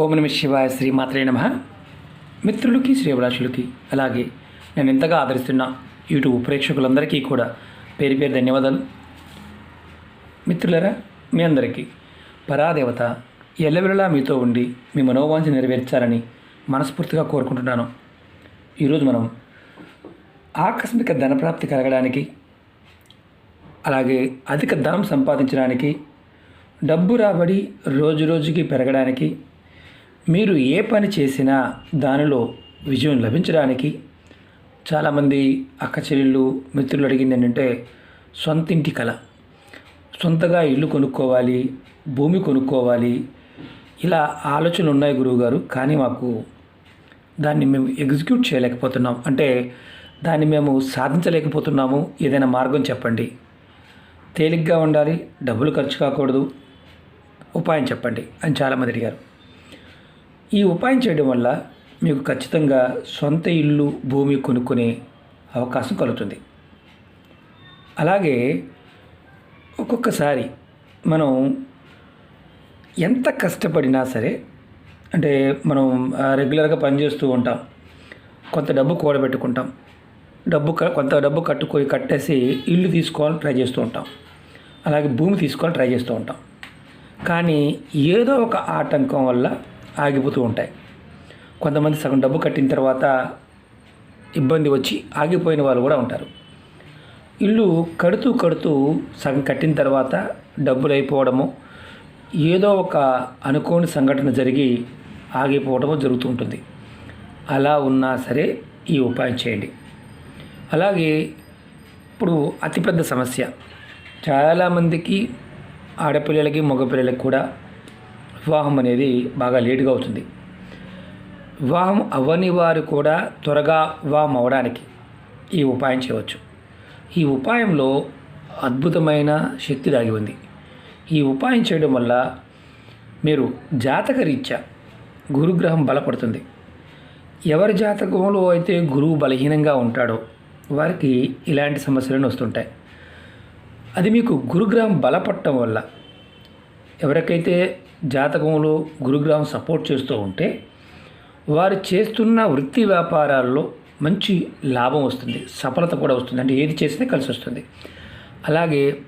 ఓం నమ శివాయ శ్రీ మాత్రే నమ. మిత్రులకి శ్రీభిలాషులకి అలాగే నేను ఎంతగా ఆదరిస్తున్న యూట్యూబ్ ప్రేక్షకులందరికీ కూడా పేరు పేరు ధన్యవాదాలు. మిత్రులరా మీ అందరికీ పరాదేవత ఎల్లవెల్లలా మీతో ఉండి మీ మనోవాంఛ నెరవేర్చాలని మనస్ఫూర్తిగా కోరుకుంటున్నాను. ఈరోజు మనం ఆకస్మిక ధనప్రాప్తి కలగడానికి అలాగే అధిక ధనం సంపాదించడానికి డబ్బు రాబడి రోజు రోజుకి పెరగడానికి మీరు ఏ పని చేసినా దానిలో విజయం లభించడానికి చాలామంది అక్క చెల్లెళ్ళు మిత్రులు అడిగింది ఏంటంటే సొంత ఇంటి కళ. సొంతగా ఇల్లు కొనుక్కోవాలి భూమి కొనుక్కోవాలి. ఇలా ఆలోచనలు ఉన్నాయి గురువుగారు కానీ మాకు దాన్ని మేము ఎగ్జిక్యూట్ చేయలేకపోతున్నాం. అంటే దాన్ని మేము సాధించలేకపోతున్నాము. ఏదైనా మార్గం చెప్పండి. తేలిగ్గా ఉండాలి డబ్బులు ఖర్చు కాకూడదు. ఉపాయం చెప్పండి అని చాలామంది అడిగారు. ఈ ఉపాయం చేయడం వల్ల మీకు ఖచ్చితంగా సొంత ఇల్లు భూమి కొనుక్కునే అవకాశం కలుగుతుంది. అలాగే ఒక్కొక్కసారి మనం ఎంత కష్టపడినా సరే అంటే మనం రెగ్యులర్గా పనిచేస్తూ ఉంటాం. కొంత డబ్బు కూడబెట్టుకుంటాం. డబ్బు కొంత డబ్బు కట్టుకొని కట్టేసి ఇల్లు తీసుకోవాలని ట్రై చేస్తూ ఉంటాం. అలాగే భూమి తీసుకోవాలని ట్రై చేస్తూ ఉంటాం. కానీ ఏదో ఒక ఆటంకం వల్ల ఆగిపోతూ ఉంటాయి. కొంతమంది సగం డబ్బు కట్టిన తర్వాత ఇబ్బంది వచ్చి ఆగిపోయిన వాళ్ళు కూడా ఉంటారు. ఇల్లు కడుతూ కడుతూ సగం కట్టిన తర్వాత డబ్బులు అయిపోవడము ఏదో ఒక అనుకోని సంఘటన జరిగి ఆగిపోవడము జరుగుతూ ఉంటుంది. అలా ఉన్నా సరే ఈ ఉపాయం చేయండి. అలాగే ఇప్పుడు అతిపెద్ద సమస్య. చాలామందికి ఆడపిల్లలకి మగపిల్లలకి కూడా వివాహం అనేది బాగా లేటుగా అవుతుంది. వివాహం అవ్వని వారు కూడా త్వరగా వివాహం అవ్వడానికి ఈ ఉపాయం చేయవచ్చు. ఈ ఉపాయంలో అద్భుతమైన శక్తి దాగి ఉంది. ఈ ఉపాయం చేయడం వల్ల మీరు జాతక రీత్యా గురుగ్రహం బలపడుతుంది. ఎవరి జాతకంలో అయితే గురువు బలహీనంగా ఉంటాడో వారికి ఇలాంటి సమస్యలను వస్తుంటాయి. అది మీకు గురుగ్రహం బలపడటం వల్ల ఎవరికైతే జాతకంలో గురుగ్రహం సపోర్ట్ చేస్తూ ఉంటే వారు చేస్తున్న వృత్తి వ్యాపారాల్లో మంచి లాభం వస్తుంది సఫలత కూడా వస్తుంది. అంటే ఏది చేసినా కలిసి వస్తుంది. అలాగే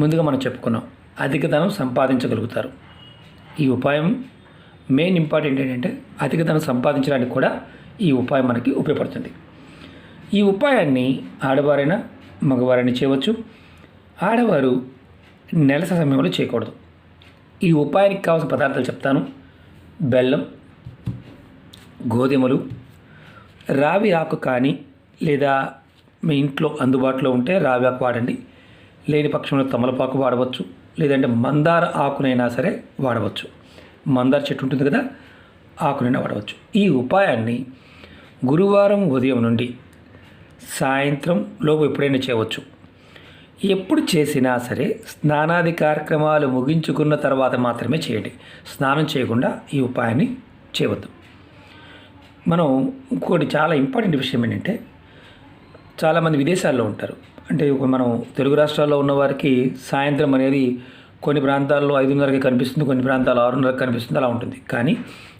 ముందుగా మనం చెప్పుకున్నాం అధిక ధనం సంపాదించగలుగుతారు. ఈ ఉపాయం మెయిన్ ఇంపార్టెంట్ ఏంటంటే అధిక ధనం సంపాదించడానికి కూడా ఈ ఉపాయం మనకి ఉపయోగపడుతుంది. ఈ ఉపాయాన్ని ఆడవారైనా మగవారైనా చేయవచ్చు. ఆడవారు నెలస సమయంలో చేయకూడదు. ఈ ఉపాయానికి కావాల్సిన పదార్థాలు చెప్తాను. బెల్లం గోధుమలు రావి ఆకు కానీ లేదా మీ ఇంట్లో అందుబాటులో ఉంటే రావి ఆకు వాడండి. లేని పక్షంలో తమలపాకు వాడవచ్చు. లేదంటే మందార ఆకునైనా సరే వాడవచ్చు. మందార చెట్టు ఉంటుంది కదా ఆకునైనా వాడవచ్చు. ఈ ఉపాయాన్ని గురువారం ఉదయం నుండి సాయంత్రం లోపు ఎప్పుడైనా చేయవచ్చు. ఎప్పుడు చేసినా సరే స్నానాది కార్యక్రమాలు ముగించుకున్న తర్వాత మాత్రమే చేయండి. స్నానం చేయకుండా ఈ ఉపాయాన్ని చేయవద్దు. మనం ఇంకోటి చాలా ఇంపార్టెంట్ విషయం ఏంటంటే చాలామంది విదేశాల్లో ఉంటారు. అంటే మనం తెలుగు రాష్ట్రాల్లో ఉన్నవారికి సాయంత్రం అనేది కొన్ని ప్రాంతాల్లో ఐదున్నరకి కనిపిస్తుంది కొన్ని ప్రాంతాల్లో ఆరున్నరకి కనిపిస్తుంది అలా ఉంటుంది. కానీ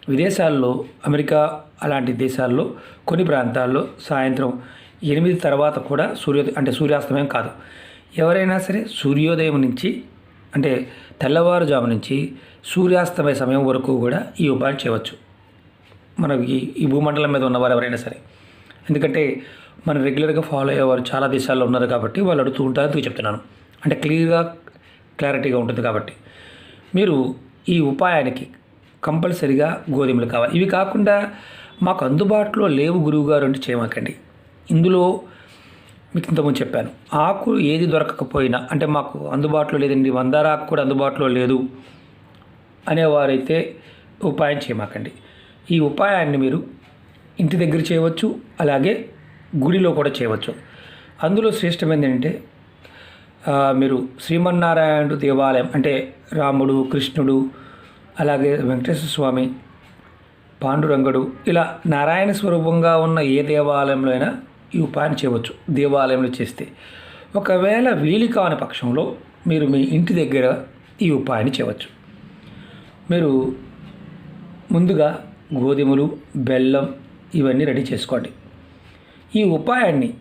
విదేశాల్లో అమెరికా అలాంటి దేశాల్లో కొన్ని ప్రాంతాల్లో సాయంత్రం ఎనిమిది తర్వాత కూడా సూర్యోదయం అంటే సూర్యాస్తమయం కాదు. ఎవరైనా సరే సూర్యోదయం నుంచి అంటే తెల్లవారుజాము నుంచి సూర్యాస్తమయ సమయం వరకు కూడా ఈ ఉపాయం చేయవచ్చు. మనకి ఈ భూమండలం మీద ఉన్నవారు ఎవరైనా సరే. ఎందుకంటే మనం రెగ్యులర్గా ఫాలో అయ్యేవారు చాలా దేశాల్లో ఉన్నారు కాబట్టి వాళ్ళు అడుగుతూ ఉంటారు. అందుకు చెప్తున్నాను. అంటే క్లియర్గా క్లారిటీగా ఉంటుంది కాబట్టి. మీరు ఈ ఉపాయానికి కంపల్సరిగా గోధుమలు కావాలి. ఇవి కాకుండా మాకు అందుబాటులో లేవు గురువుగారు అంటే చేయమాకండి. ఇందులో మీకు ఇంతకుముందు చెప్పాను. ఆకు ఏది దొరకకపోయినా అంటే మాకు అందుబాటులో లేదండి మందార ఆకు కూడా అందుబాటులో లేదు అనేవారైతే ఉపాయం చేయమాకండి. ఈ ఉపాయాన్ని మీరు ఇంటి దగ్గర చేయవచ్చు అలాగే గుడిలో కూడా చేయవచ్చు. అందులో శ్రేష్టమైనది ఏంటంటే మీరు శ్రీమన్నారాయణుడు దేవాలయం అంటే రాముడు కృష్ణుడు అలాగే వెంకటేశ్వర స్వామి పాండురంగడు ఇలా నారాయణ స్వరూపంగా ఉన్న ఏ దేవాలయంలో అయినా ఈ ఉపాయాన్ని చేయవచ్చు దేవాలయంలో చేస్తే. ఒకవేళ వీలు కాని పక్షంలో మీరు మీ ఇంటి దగ్గర ఈ ఉపాయాన్ని చేయవచ్చు. మీరు ముందుగా గోధుమలు బెల్లం ఇవన్నీ రెడీ చేసుకోండి. ఈ ఉపాయాన్ని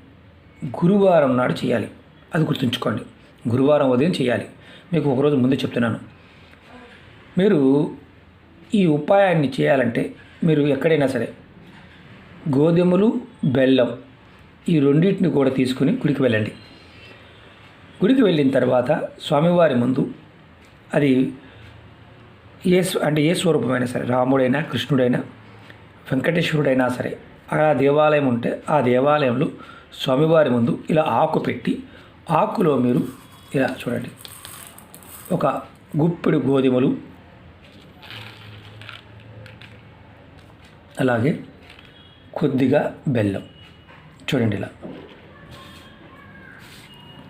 గురువారం నాడు చేయాలి. అది గుర్తుంచుకోండి. గురువారం ఉదయం చేయాలి. మీకు ఒకరోజు ముందే చెప్తున్నాను. మీరు ఈ ఉపాయాన్ని చేయాలంటే మీరు ఎక్కడైనా సరే గోధుమలు బెల్లం ఈ రెండింటిని కూడా తీసుకుని గుడికి వెళ్ళండి. గుడికి వెళ్ళిన తర్వాత స్వామివారి ముందు అది ఏ అంటే ఏ స్వరూపమైనా సరే రాముడైనా కృష్ణుడైనా వెంకటేశ్వరుడైనా సరే అక్కడ దేవాలయం ఉంటే ఆ దేవాలయంలో స్వామివారి ముందు ఇలా ఆకు పెట్టి ఆకులో మీరు ఇలా చూడండి. ఒక గుప్పెడు గోధుమలు అలాగే కొద్దిగా బెల్లం. చూడండి ఇలా.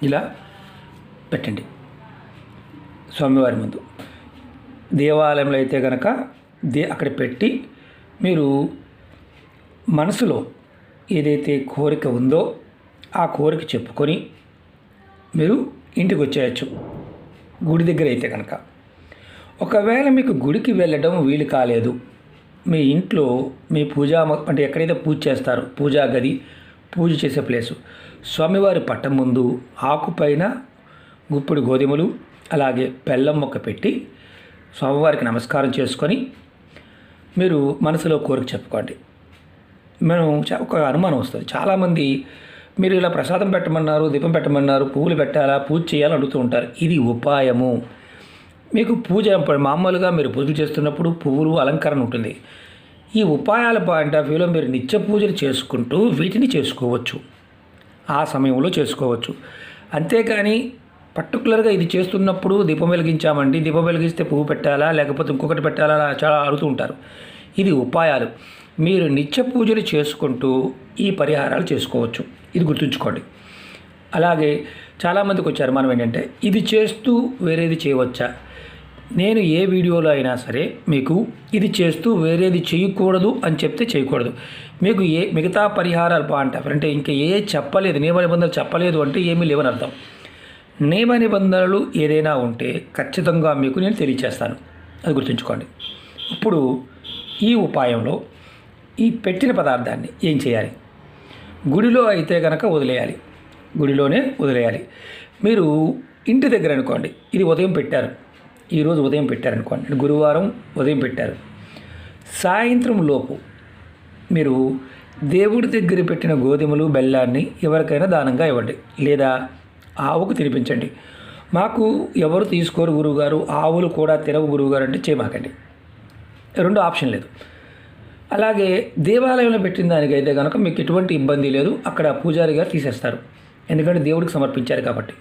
ఇలా పెట్టండి. స్వామివారి ముందు. దేవాలయంలో అయితే కనుక దే అక్కడ పెట్టి మీరు మనసులో ఏదైతే కోరిక ఉందో ఆ కోరిక చెప్పుకొని మీరు ఇంటికి వచ్చేయచ్చు. గుడి దగ్గర అయితే కనుక ఒకవేళ మీకు గుడికి వెళ్ళడం వీలు కాలేదు. మీ ఇంట్లో మీ పూజా అంటే ఎక్కడైతే పూజ చేస్తారో పూజా గది పూజ చేసే ప్లేసు. స్వామివారి పట్టం ముందు ఆకుపైన గుప్పుడు గోధుమలు అలాగే బెల్లం మొక్క పెట్టి స్వామివారికి నమస్కారం చేసుకొని మీరు మనసులో కోరిక చెప్పుకోండి. మనం చా- ఒక అనుమానం వస్తుంది. చాలామంది మీరు ఇలా ప్రసాదం పెట్టమన్నారు దీపం పెట్టమన్నారు పువ్వులు పెట్టాలా పూజ చేయాలని అడుగుతూ ఉంటారు. ఇది ఉపాయము. మీకు పూజ మామూలుగా మీరు పూజలు చేస్తున్నప్పుడు పువ్వులు అలంకరణ ఉంటుంది. ఈ ఉపాయాల పాయింట్ ఆఫ్ వ్యూలో మీరు నిత్య పూజలు చేసుకుంటూ వీటిని చేసుకోవచ్చు. ఆ సమయంలో చేసుకోవచ్చు. అంతేకాని పర్టికులర్గా ఇది చేస్తున్నప్పుడు దీపం వెలిగించామండి దీపం వెలిగిస్తే పువ్వు పెట్టాలా లేకపోతే ఇంకొకటి పెట్టాలా చాలా అడుగుతూ ఉంటారు. ఇది ఉపాయాలు. మీరు నిత్య పూజలు చేసుకుంటూ ఈ పరిహారాలు చేసుకోవచ్చు. ఇది గుర్తుంచుకోండి. అలాగే చాలామందికి వచ్చారు మనం ఏంటంటే ఇది చేస్తూ వేరేది చేయవచ్చా? నేను ఏ వీడియోలో అయినా సరే మీకు ఇది చేస్తూ వేరేది చేయకూడదు అని చెప్తే చేయకూడదు. మీకు ఏ మిగతా పరిహారాలు అంటారు. అంటే ఇంకా ఏ చెప్పలేదు నియమ నిబంధనలు చెప్పలేదు అంటే ఏమీ లేవని అర్థం. నియమ నిబంధనలు ఏదైనా ఉంటే ఖచ్చితంగా మీకు నేను తెలియచేస్తాను. అది గుర్తుంచుకోండి. ఇప్పుడు ఈ ఉపాయంలో ఈ పెట్టిన పదార్థాన్ని ఏం చేయాలి? గుడిలో అయితే కనుక వదిలేయాలి. గుడిలోనే వదిలేయాలి. మీరు ఇంటి దగ్గర అనుకోండి ఇది ఉదయం పెట్టారు. ఈరోజు ఉదయం పెట్టారనుకోండి. అంటే గురువారం ఉదయం పెట్టారు. సాయంత్రం లోపు మీరు దేవుడి దగ్గర పెట్టిన గోధుమలు బెల్లాన్ని ఎవరికైనా దానంగా ఇవ్వండి. లేదా ఆవుకు తినిపించండి. మాకు ఎవరు తీసుకోరు గురువుగారు ఆవులు కూడా తినవు గురువుగారు అంటే చేయమాకండి రెండు ఆప్షన్ లేదు. అలాగే దేవాలయంలో పెట్టిన దానికైతే కనుక మీకు ఎటువంటి ఇబ్బంది లేదు అక్కడ పూజారి గారు తీసేస్తారు. ఎందుకంటే దేవుడికి సమర్పించారు కాబట్టి.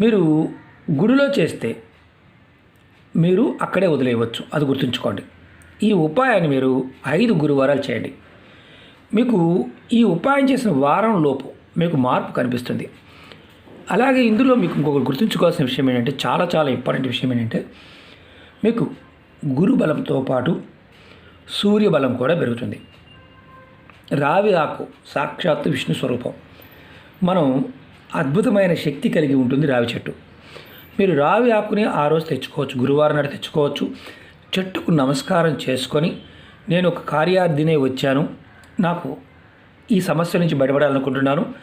మీరు గుడిలో చేస్తే మీరు అక్కడే వదిలేయవచ్చు. అది గుర్తుంచుకోండి. ఈ ఉపాయాన్ని మీరు ఐదు గురువారాలు చేయండి. మీకు ఈ ఉపాయం చేసిన వారం లోపు మీకు మార్పు కనిపిస్తుంది. అలాగే ఇందులో మీకు ఇంకొకటి గుర్తుంచుకోవాల్సిన విషయం ఏంటంటే చాలా చాలా ఇంపార్టెంట్ విషయం ఏంటంటే మీకు గురు బలంతో పాటు సూర్య బలం కూడా పెరుగుతుంది. రావి ఆకు సాక్షాత్తు విష్ణు స్వరూపం. మనం అద్భుతమైన శక్తి కలిగి ఉంటుంది రావి చెట్టు. మీరు రావి ఆకుని ఆ రోజు తెచ్చుకోవచ్చు గురువారం నాడు తెచ్చుకోవచ్చు. చెట్టుకు నమస్కారం చేసుకొని నేను ఒక కార్యార్థినే వచ్చాను. నాకు ఈ సమస్య నుంచి బయటపడాలనుకుంటున్నాను.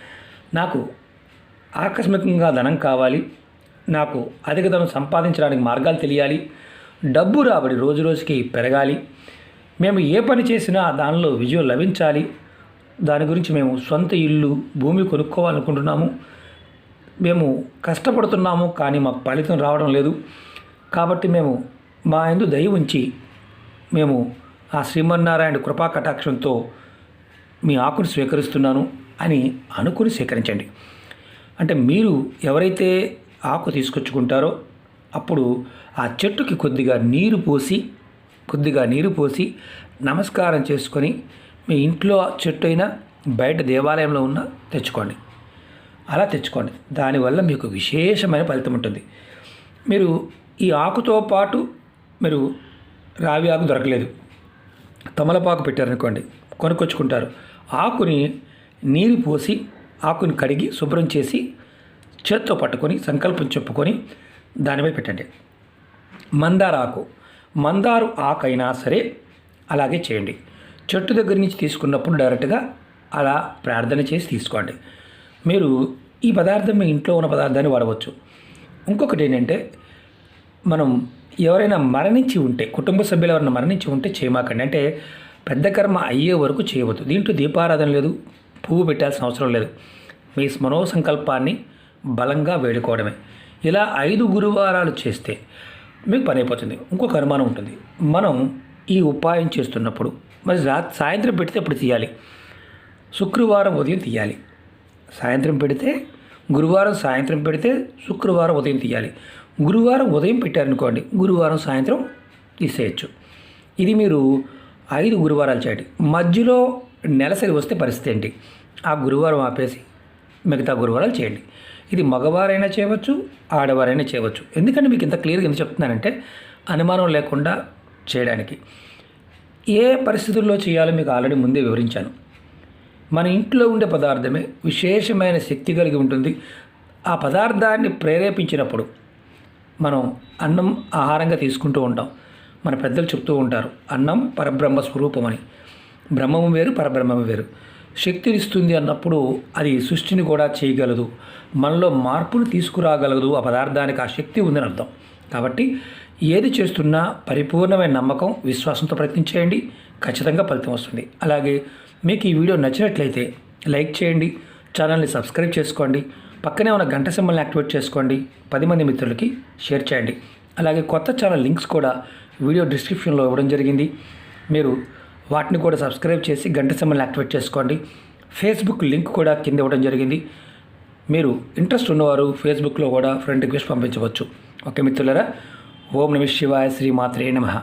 నాకు ఆకస్మికంగా ధనం కావాలి. నాకు అధిక ధనం సంపాదించడానికి మార్గాలు తెలియాలి. డబ్బు రాబడి రోజు రోజుకి పెరగాలి. మేము ఏ పని చేసినా దానిలో విజయం లభించాలి. దాని గురించి మేము సొంత ఇల్లు భూమి కొనుక్కోవాలనుకుంటున్నాము. మేము కష్టపడుతున్నాము కానీ మాకు ఫలితం రావడం లేదు. కాబట్టి మేము మా ఎందు దయ ఉంచి మేము ఆ శ్రీమన్నారాయణ కృపా కటాక్షంతో మీ ఆకును స్వీకరిస్తున్నాను అని అనుకుని స్వీకరించండి అంటే మీరు ఎవరైతే ఆకు తీసుకొచ్చుకుంటారో అప్పుడు ఆ చెట్టుకి కొద్దిగా నీరు పోసి కొద్దిగా నీరు పోసి నమస్కారం చేసుకొని మీ ఇంట్లో చెట్టు అయినా బయట దేవాలయంలో ఉన్న తెచ్చుకోండి. అలా తెచ్చుకోండి. దానివల్ల మీకు విశేషమైన ఫలితం ఉంటుంది. మీరు ఈ ఆకుతో పాటు మీరు రావి ఆకు దొరకలేదు. తమలపాకు పెట్టారనుకోండి కొనుక్కొచ్చుకుంటారు. ఆకుని నీరు పోసి ఆకుని కడిగి శుభ్రం చేసి చేత్తో పట్టుకొని సంకల్పం చెప్పుకొని దానిపై పెట్టండి. మందార ఆకు. మందారు ఆకైనా సరే అలాగే చేయండి. చెట్టు దగ్గర నుంచి తీసుకున్నప్పుడు డైరెక్ట్గా అలా ప్రార్థన చేసి తీసుకోండి. మీరు ఈ పదార్థం మీ ఇంట్లో ఉన్న పదార్థాన్ని వాడవచ్చు. ఇంకొకటి ఏంటంటే మనం ఎవరైనా మరణించి ఉంటే కుటుంబ సభ్యులు ఎవరైనా మరణించి ఉంటే చేయమాకండి అంటే పెద్ద కర్మ అయ్యే వరకు చేయవద్దు. దీంట్లో దీపారాధన లేదు పువ్వు పెట్టాల్సిన అవసరం లేదు. మీ మనో సంకల్పాన్ని బలంగా వేడుకోవడమే. ఇలా ఐదు గురువారాలు చేస్తే మీకు పని అయిపోతుంది. ఇంకొక అనుమానం ఉంటుంది. మనం ఈ ఉపాయం చేస్తున్నప్పుడు మరి రా సాయంత్రం పెడితే ఇప్పుడు తీయాలి? శుక్రవారం ఉదయం తీయాలి. సాయంత్రం పెడితే గురువారం సాయంత్రం పెడితే శుక్రవారం ఉదయం తీయాలి. గురువారం ఉదయం పెట్టారనుకోండి గురువారం సాయంత్రం తీసేయచ్చు. ఇది మీరు ఐదు గురువారాలు చేయండి. మధ్యలో నెలసరి వస్తే పరిస్థితి ఏంటి? ఆ గురువారం ఆపేసి మిగతా గురువారాలు చేయండి. ఇది మగవారైనా చేయవచ్చు ఆడవారైనా చేయవచ్చు. ఎందుకంటే మీకు ఇంత క్లియర్గా ఎందుకు చెప్తున్నానంటే అనుమానం లేకుండా చేయడానికి. ఏ పరిస్థితుల్లో చేయాలో మీకు ఆల్రెడీ ముందే వివరించాను. మన ఇంట్లో ఉండే పదార్థమే విశేషమైన శక్తి కలిగి ఉంటుంది. ఆ పదార్థాన్ని ప్రేరేపించినప్పుడు మనం అన్నం ఆహారంగా తీసుకుంటూ ఉంటాం. మన పెద్దలు చెప్తూ ఉంటారు అన్నం పరబ్రహ్మ స్వరూపం అని బ్రహ్మము వేరు పరబ్రహ్మము వేరు. శక్తినిస్తుంది అన్నప్పుడు అది సృష్టిని కూడా చేయగలదు. మనలో మార్పును తీసుకురాగలదు. ఆ పదార్థానికి ఆ శక్తి ఉందని అర్థం. కాబట్టి ఏది చేస్తున్నా పరిపూర్ణమైన నమ్మకం విశ్వాసంతో ప్రయత్నించేయండి. ఖచ్చితంగా ఫలితం వస్తుంది. అలాగే మీకు ఈ వీడియో నచ్చినట్లయితే లైక్ చేయండి ఛానల్ని సబ్స్క్రైబ్ చేసుకోండి పక్కనే ఉన్న గంట సింబల్ని యాక్టివేట్ చేసుకోండి పది మంది మిత్రులకి షేర్ చేయండి. అలాగే కొత్త ఛానల్ లింక్స్ కూడా వీడియో డిస్క్రిప్షన్లో ఇవ్వడం జరిగింది. మీరు వాటిని కూడా సబ్స్క్రైబ్ చేసి గంట సింబల్ని యాక్టివేట్ చేసుకోండి. ఫేస్బుక్ లింక్ కూడా కింద ఇవ్వడం జరిగింది. మీరు ఇంట్రెస్ట్ ఉన్నవారు ఫేస్బుక్లో కూడా ఫ్రెండ్ రిక్వెస్ట్ పంపించవచ్చు. ఓకే మిత్రులరా ఓం నమ శివాయ శ్రీ మాత్రే నమః.